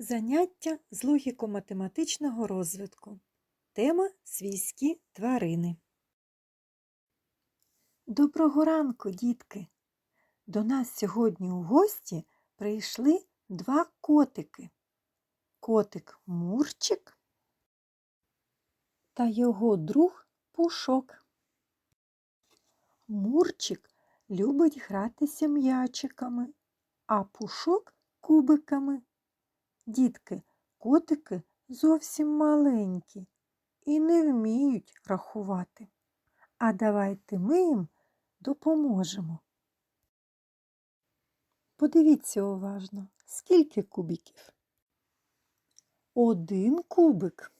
Заняття з логіко-математичного розвитку. Тема свійські тварини. Доброго ранку, дітки! До нас сьогодні у гості прийшли два котики. Котик Мурчик та його друг Пушок. Мурчик любить гратися м'ячиками, а пушок кубиками. Дітки, котики зовсім маленькі і не вміють рахувати. А давайте ми їм допоможемо. Подивіться уважно, скільки кубиків? Один кубик.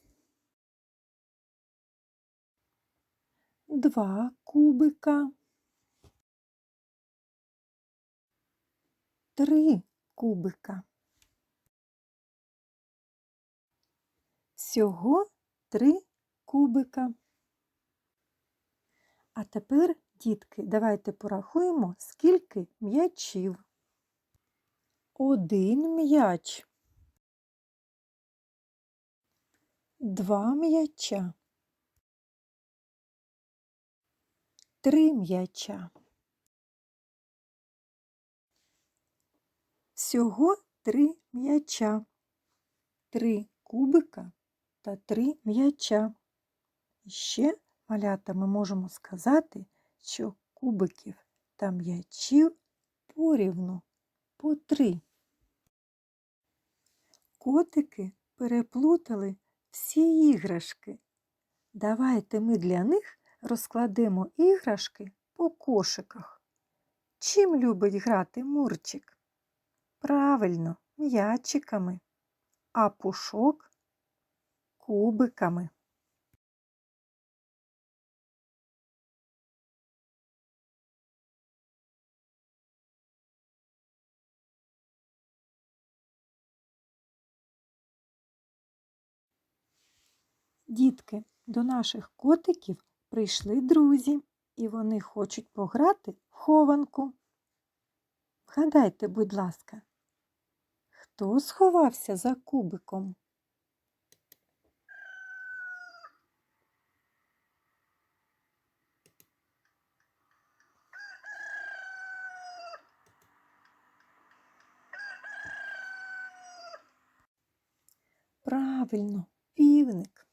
Два кубика. Три кубика. Всього три кубика. А тепер, дітки, давайте порахуємо, скільки м'ячів. Один м'яч. Два м'яча. Три м'яча. Всього три м'яча. Три кубика та три м'яча. І ще, малята, ми можемо сказати, що кубиків та м'ячів порівну по три. Котики переплутали всі іграшки. Давайте ми для них розкладемо іграшки по кошиках. Чим любить грати Мурчик? Правильно, м'ячиками, а пушок кубиками. Дітки, до наших котиків прийшли друзі, і вони хочуть пограти в хованку. Вгадайте, будь ласка, хто сховався за кубиком? Правильно, півник.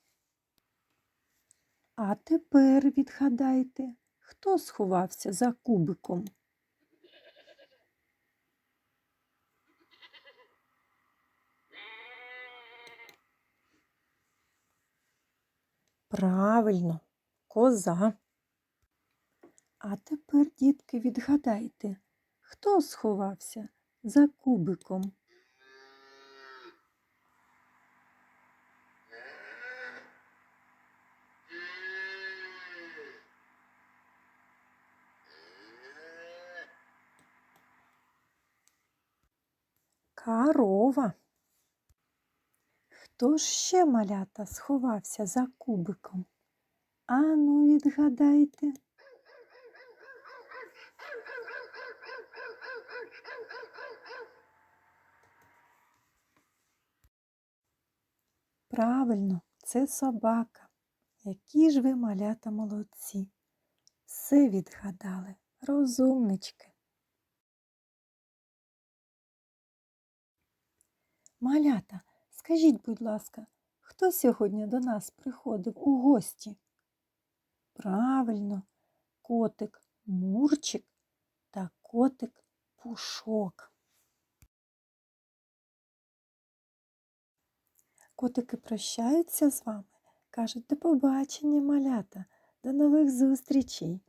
А тепер відгадайте, хто сховався за кубиком? Правильно, коза. А тепер, дітки, відгадайте, хто сховався за кубиком? Корова. Хто ж ще малята сховався за кубиком? Ану, відгадайте. Правильно, це собака. Які ж ви малята молодці. Все відгадали, розумнички. Малята, скажіть, будь ласка, хто сьогодні до нас приходив у гості? Правильно, котик Мурчик та котик Пушок. Котики прощаються з вами, кажуть до побачення, малята, до нових зустрічей.